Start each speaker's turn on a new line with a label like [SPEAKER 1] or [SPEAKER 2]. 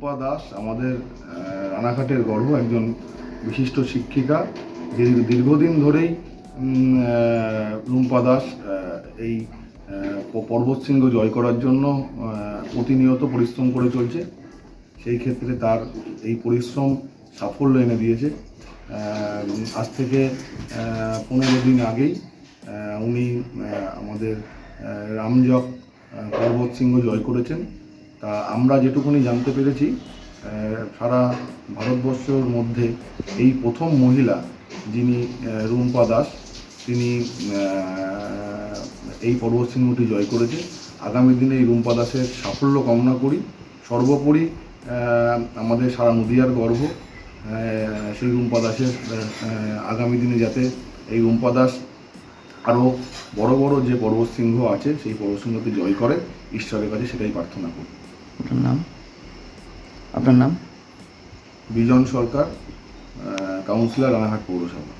[SPEAKER 1] রুম্পা দাস, আমাদের রানাঘাটের গর্ব একজন বিশিষ্ট শিক্ষিকা দীর্ঘদিন ধরেই রুম্পা দাস এই পর্বত শৃঙ্গ জয় করার জন্য প্রতিনিয়ত পরিশ্রম করে চলছে। সেই ক্ষেত্রে তার এই পরিশ্রম সাফল্য এনে দিয়েছে। আজ থেকে পনেরো দিন আগেই উনি আমাদের রামজক পর্বত সিংহ জয় করেছেন। তা আমরা যেটুকুনি জানতে পেরেছি সারা ভারতবর্ষের মধ্যে এই প্রথম মহিলা যিনি রুম্পা দাস, তিনি এই পর্বত সিংহটি জয় করেছে। আগামী দিনে এই রুম্পা দাসের সাফল্য কামনা করি। সর্বোপরি আমাদের সারা নদিয়ার গর্ব সেই রুম্পা দাসের আগামী দিনে যাতে এই রুম্পা দাস আরও বড় বড় যে পর্বত সিংহ আছে, সেই পর্বত সিংহকে জয় করে, ঈশ্বরের কাছে সেটাই প্রার্থনা করি।
[SPEAKER 2] আপনার নাম? আপনার নাম?
[SPEAKER 1] বিজন সরকার কাউন্সিলর রানাঘাট পৌরসভা।